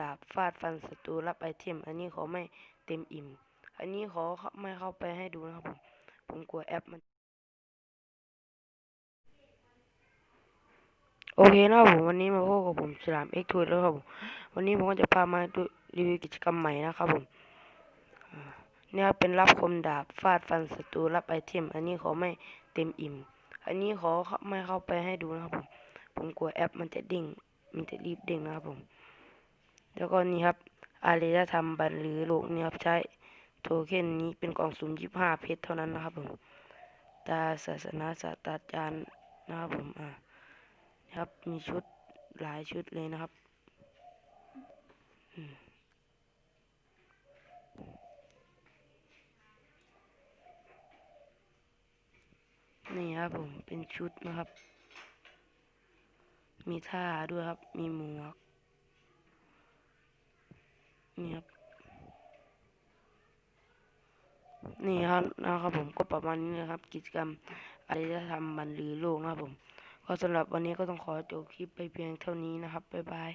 ดาบฟาดฟันศัตรูรับไอเทม อันนี้ขอไม่เต็มอิ่ม อันนี้ขอไม่เข้าไปให้ดูนะครับผม ผมกลัวแอปมัน โอเคนะครับผมวันนี้มาพบกับผมฉลามเอ็กทูแล้วครับผมวันนี้ผมก็จะพามาดูรีวิวกิจกรรมใหม่นะครับผมเนี่ยครับเป็นรับคมดาบฟาดฟันศัตรูรับไอเทม อันนี้ขอไม่เต็มอิ่ม อันนี้ขอไม่เข้าไปให้ดูนะครับผม ผมกลัวแอปมันจะเด้งมันจะรีบเด้งนะครับผม แล้วก็นี่ครับอารยธรรมบันลือโลกนี่ครับใช้โทเค็นนี้เป็นกล่องสุ่มยี่ห้าเพชรเท่านั้นนะครับผมตาศาสนาศาสตราจารย์นะครับผมอ่าครับมีชุดหลายชุดเลยนะครับนี่ครับผมเป็นชุดนะครับ มีท่าด้วยครับ มีหมวก นี่ครับ นี่ครับนะครับผมก็ประมาณนี้นะครับ กิจกรรมอะไรจะทำบรรลือโลกนะครับผม ก็สำหรับวันนี้ก็ต้องขอจบคลิปไปเพียงเท่านี้นะครับบ๊ายบาย